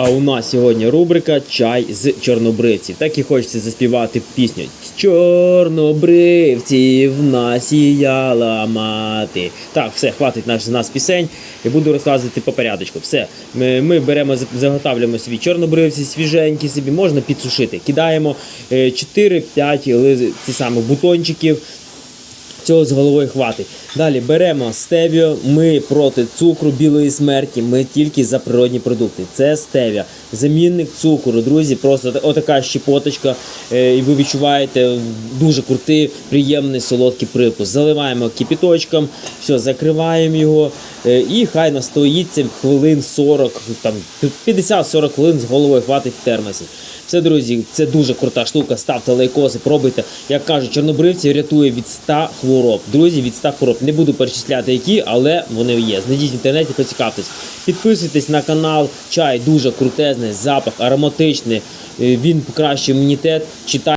А у нас сьогодні рубрика Чай з чорнобривців. Так і хочеться заспівати пісню. Чорнобривців насіяла мати. Так, все, хватить наш з нас пісень. І буду розказувати по порядочку. Все. Ми, ми беремо, заготавлюємо свій чорнобривці, свіженькі собі, можна підсушити. Кидаємо е, 4-5 ли- ці саме бутончиків. Цього з головою хватить. Далі беремо стевіо. Ми проти цукру білої смерті. Ми тільки за природні продукти. Це стевія. Замінник цукру, друзі. Просто отака щепоточка. е, І ви відчуваєте дуже крутий, приємний солодкий привкус. Заливаємо кипіточком, все, закриваємо його. Е, І хай настоїться хвилин 40, там 50-40 хвилин з головою хватить в термосі. Все, друзі, це дуже крута штука. Ставте лайкоси, пробуйте. Як кажуть, чорнобривці рятує від 100 хвороб. Друзі, від 100 хвороб. Не буду перечисляти які, але вони є. Знайдіть в інтернеті, поцікавтесь. Підписуйтесь на канал. Чай дуже крутезний, запах, ароматичний. Е, Він покращує імунітет. Читайте.